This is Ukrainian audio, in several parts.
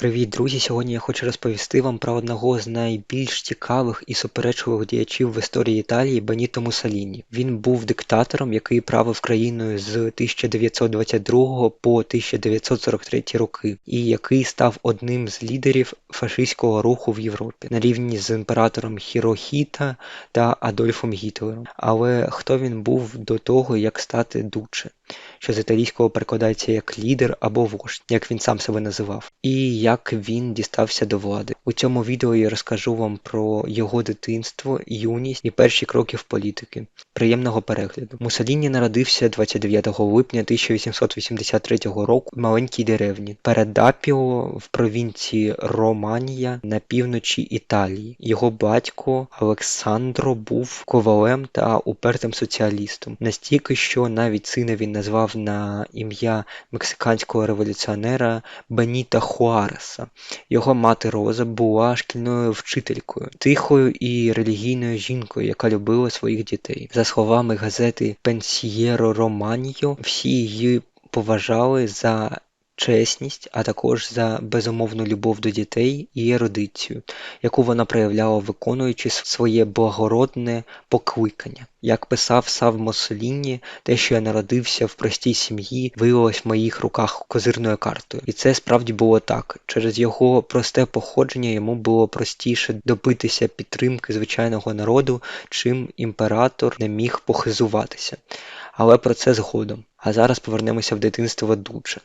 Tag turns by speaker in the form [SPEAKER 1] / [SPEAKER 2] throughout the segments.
[SPEAKER 1] Привіт, друзі! Сьогодні я хочу розповісти вам про одного з найбільш цікавих і суперечливих діячів в історії Італії Беніто Муссоліні. Він був диктатором, який правив країною з 1922 по 1943 роки, і який став одним з лідерів фашистського руху в Європі на рівні з імператором Хірохіта та Адольфом Гітлером. Але хто він був до того, як стати дуче? Що з італійського перекладається як лідер або вождь, як він сам себе називав, і як він дістався до влади. У цьому відео я розкажу вам про його дитинство, юність і перші кроки в політики. Приємного перегляду. Мусоліні народився 29 липня 1883 року в маленькій деревні Передапіо в провінції Романія на півночі Італії. Його батько Олександро був ковалем та упертим соціалістом, настільки, що навіть синові назвав на ім'я мексиканського революціонера Беніта Хуареса. Його мати Роза була шкільною вчителькою, тихою і релігійною жінкою, яка любила своїх дітей. За словами газети Пенсієро Романіо, всі її поважали за чесність, а також за безумовну любов до дітей і ерудицію, яку вона проявляла, виконуючи своє благородне покликання. Як писав Сав Моссоліні, те, що я народився в простій сім'ї, виявилось в моїх руках козирною картою. І це справді було так. Через його просте походження йому було простіше добитися підтримки звичайного народу, чим імператор не міг похизуватися. Але про це згодом. А зараз повернемося в дитинство Дуче.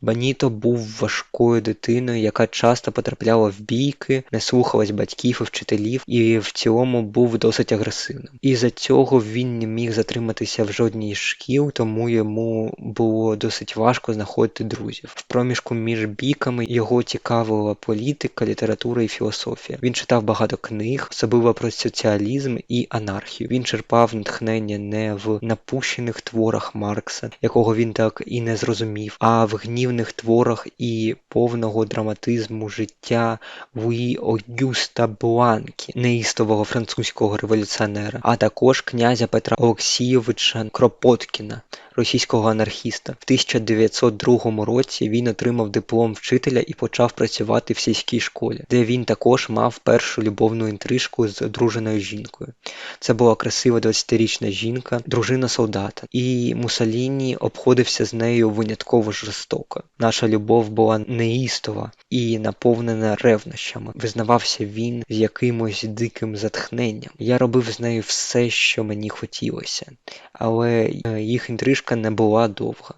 [SPEAKER 1] Баніто був важкою дитиною, яка часто потрапляла в бійки, не слухалась батьків і вчителів, і в цілому був досить агресивним. І за цього він не міг затриматися в жодній шкіл, тому йому було досить важко знаходити друзів. В проміжку між бійками його цікавила політика, література і філософія. Він читав багато книг, особливо про соціалізм і анархію. Він черпав натхнення не в напущених творах Маркса, якого він так і не зрозумів, а в гнівних творах і повного драматизму життя Луї Огюста Бланкі, неїстового французького революціонера, а також князя Петра Олексійовича Кропоткіна, російського анархіста. В 1902 році він отримав диплом вчителя і почав працювати в сільській школі, де він також мав першу любовну інтрижку з одруженою жінкою. Це була красива 20-річна жінка, дружина солдата, і Мусаліні обходився з нею винятково жорстоко. Наша любов була неїстова і наповнена ревнощами. Визнавався він з якимось диким затхненням. Я робив з нею все, що мені хотілося, але е, їх інтрижка не була довга.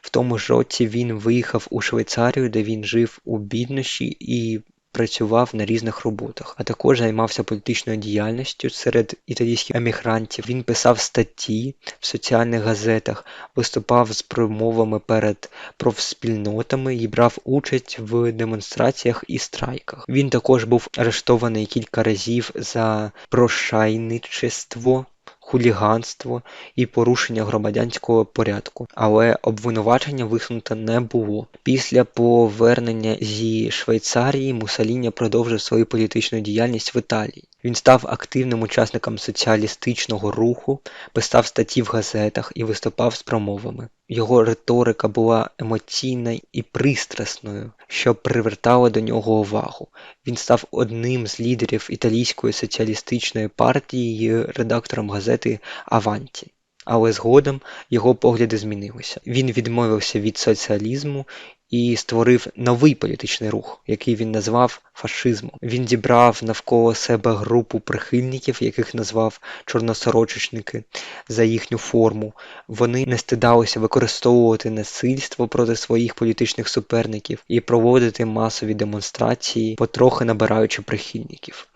[SPEAKER 1] В тому ж році він виїхав у Швейцарію, де він жив у біднощі і працював на різних роботах, а також займався політичною діяльністю серед італійських емігрантів. Він писав статті в соціальних газетах, виступав з промовами перед профспільнотами і брав участь в демонстраціях і страйках. Він також був арештований кілька разів за прошайничество хуліганство і порушення громадянського порядку, але обвинувачення висунуто не було. Після повернення зі Швейцарії Мусаліні продовжив свою політичну діяльність в Італії. Він став активним учасником соціалістичного руху, писав статті в газетах і виступав з промовами. Його риторика була емоційна і пристрасною, що привертало до нього увагу. Він став одним з лідерів італійської соціалістичної партії і редактором газети Аванті. Але згодом його погляди змінилися. Він відмовився від соціалізму і створив новий політичний рух, який він назвав фашизмом. Він зібрав навколо себе групу прихильників, яких назвав чорносорочечники за їхню форму. Вони не стидалися використовувати насильство проти своїх політичних суперників і проводити масові демонстрації, потрохи набираючи прихильників.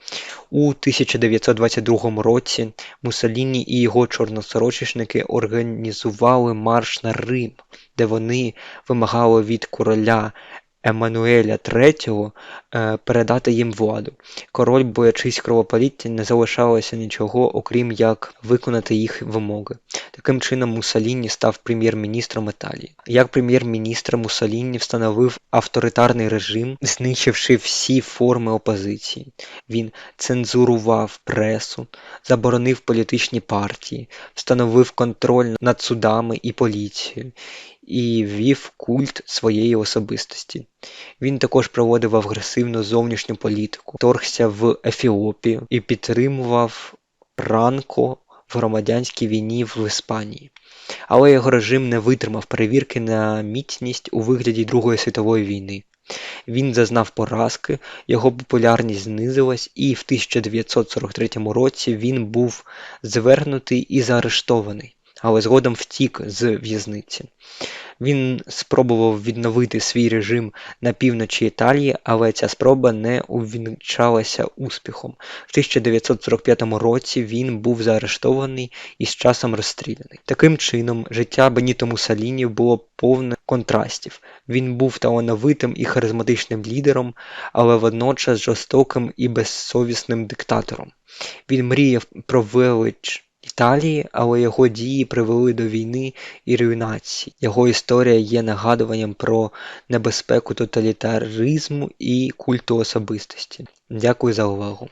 [SPEAKER 1] У 1922 році Муссоліні і його чорносорочечники організували марш на Рим, де вони вимагали від короля Еммануеля III е, передати їм владу. Король, боячись кровополіття, не залишалося нічого, окрім як виконати їх вимоги. Таким чином, Муссоліні став прем'єр-міністром Італії. Як прем'єр-міністр Муссоліні встановив авторитарний режим, знищивши всі форми опозиції. Він цензурував пресу, заборонив політичні партії, встановив контроль над судами і поліцією і вів культ своєї особистості. Він також проводив агресивну зовнішню політику, торгся в Ефіопію і підтримував Франко в громадянській війні в Іспанії. Але його режим не витримав перевірки на міцність у вигляді Другої світової війни. Він зазнав поразки, його популярність знизилась, і в 1943 році він був звернутий і заарештований, але згодом втік з в'язниці. Він спробував відновити свій режим на півночі Італії, але ця спроба не увінчалася успіхом. В 1945 році він був заарештований і з часом розстріляний. Таким чином, життя Беніто Муссоліні було повне контрастів. Він був талановитим і харизматичним лідером, але водночас жорстоким і безсовісним диктатором. Він мріяв про велич Італії, але його дії привели до війни і руйнації. Його історія є нагадуванням про небезпеку тоталітаризму і культу особистості. Дякую за увагу.